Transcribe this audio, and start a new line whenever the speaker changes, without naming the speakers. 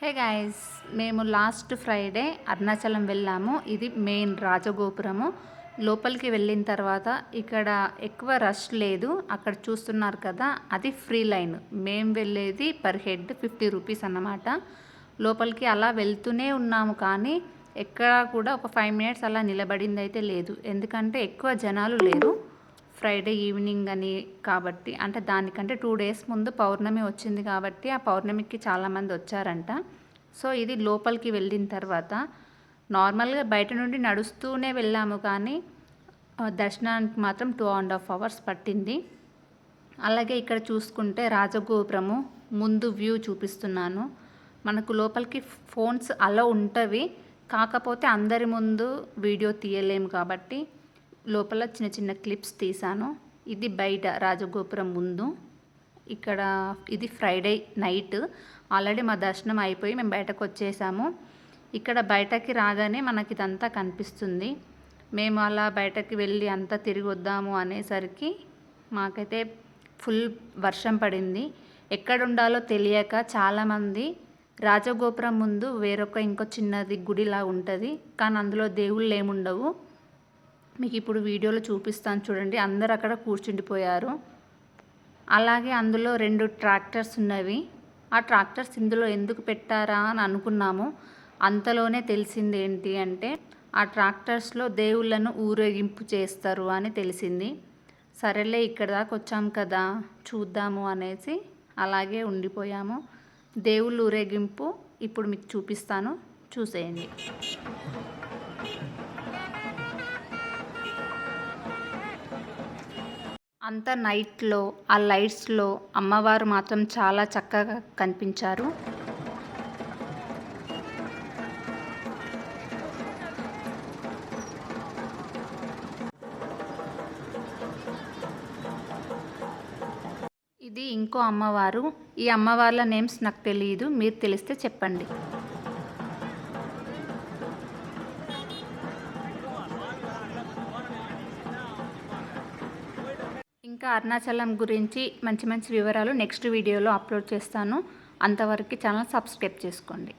హే guys మేము last Friday Arunachalam వెళ్ళాము. ఇది మెయిన్ రాజగోపురము. లోపలికి వెళ్ళిన తర్వాత ఇక్కడ ఎక్కువ రష్ లేదు. అక్కడ చూస్తున్నారు కదా అది ఫ్రీ లైన్ మేము వెళ్ళేది పర్ హెడ్ ఫిఫ్టీ రూపీస్ అన్నమాట. లోపలికి అలా వెళ్తూనే ఉన్నాము కానీ ఎక్కడా కూడా ఒక ఫైవ్ మినిట్స్ అలా నిలబడింది అయితే లేదు. ఎందుకంటే ఎక్కువ జనాలు లేరు. ఫ్రైడే ఈవినింగ్ అని కాబట్టి అంటే దానికంటే టూ డేస్ ముందు పౌర్ణమి వచ్చింది కాబట్టి ఆ పౌర్ణమికి చాలామంది వచ్చారంట. సో ఇది లోపలికి వెళ్ళిన తర్వాత నార్మల్గా బయట నుండి నడుస్తూనే వెళ్ళాము కానీ దర్శనానికి మాత్రం టూ అండ్ హాఫ్ అవర్స్ పట్టింది. అలాగే ఇక్కడ చూసుకుంటే రాజగోపురము ముందు వ్యూ చూపిస్తున్నాను. మనకు లోపలికి ఫోన్స్ అలా ఉంటవి కాకపోతే అందరి ముందు వీడియో తీయలేము కాబట్టి లోపల చిన్న చిన్న క్లిప్స్ తీసాను ఇది బయట రాజగోపురం ముందు. ఇక్కడ ఇది ఫ్రైడే నైట్. ఆల్రెడీ మా దర్శనం అయిపోయి మేము బయటకు వచ్చేసాము. ఇక్కడ బయటకి రాగానే మనకి ఇదంతా కనిపిస్తుంది. మేము అలా బయటకి వెళ్ళి అంతా తిరిగి వద్దాము అనేసరికి మాకైతే ఫుల్ వర్షం పడింది. ఎక్కడ ఉండాలో తెలియక చాలామంది రాజగోపురం ముందు వేరొక ఇంకో చిన్నది గుడిలా ఉంటుంది. కానీ అందులో దేవుళ్ళు ఏముండవు. మీకు ఇప్పుడు వీడియోలో చూపిస్తాను చూడండి. అందరు అక్కడ కూర్చుండిపోయారు. అలాగే అందులో రెండు ట్రాక్టర్స్ ఉన్నవి. ఆ ట్రాక్టర్స్ ఇందులో ఎందుకు పెట్టారా అని అనుకున్నాము. అంతలోనే తెలిసింది ఏంటి అంటే ఆ ట్రాక్టర్స్లో దేవుళ్ళను ఊరేగింపు చేస్తారు అని తెలిసింది. సరేలే ఇక్కడ దాకా వచ్చాం కదా చూద్దాము అనేసి అలాగే ఉండిపోయాము. దేవుళ్ళు ఊరేగింపు ఇప్పుడు మీకు చూపిస్తాను. చూసేయండి. అంత నైట్లో ఆ లైట్స్లో అమ్మవారు మాత్రం చాలా చక్కగా కనిపించారు. ఇది ఇంకో అమ్మవారు. ఈ అమ్మవార్ల నేమ్స్ నాకు తెలియదు మీరు తెలిస్తే చెప్పండి. ఇంకా అరుణాచలం గురించి మంచి మంచి వివరాలు నెక్స్ట్ వీడియోలో అప్లోడ్ చేస్తాను. అంతవరకు ఛానల్ సబ్స్క్రైబ్ చేసుకోండి.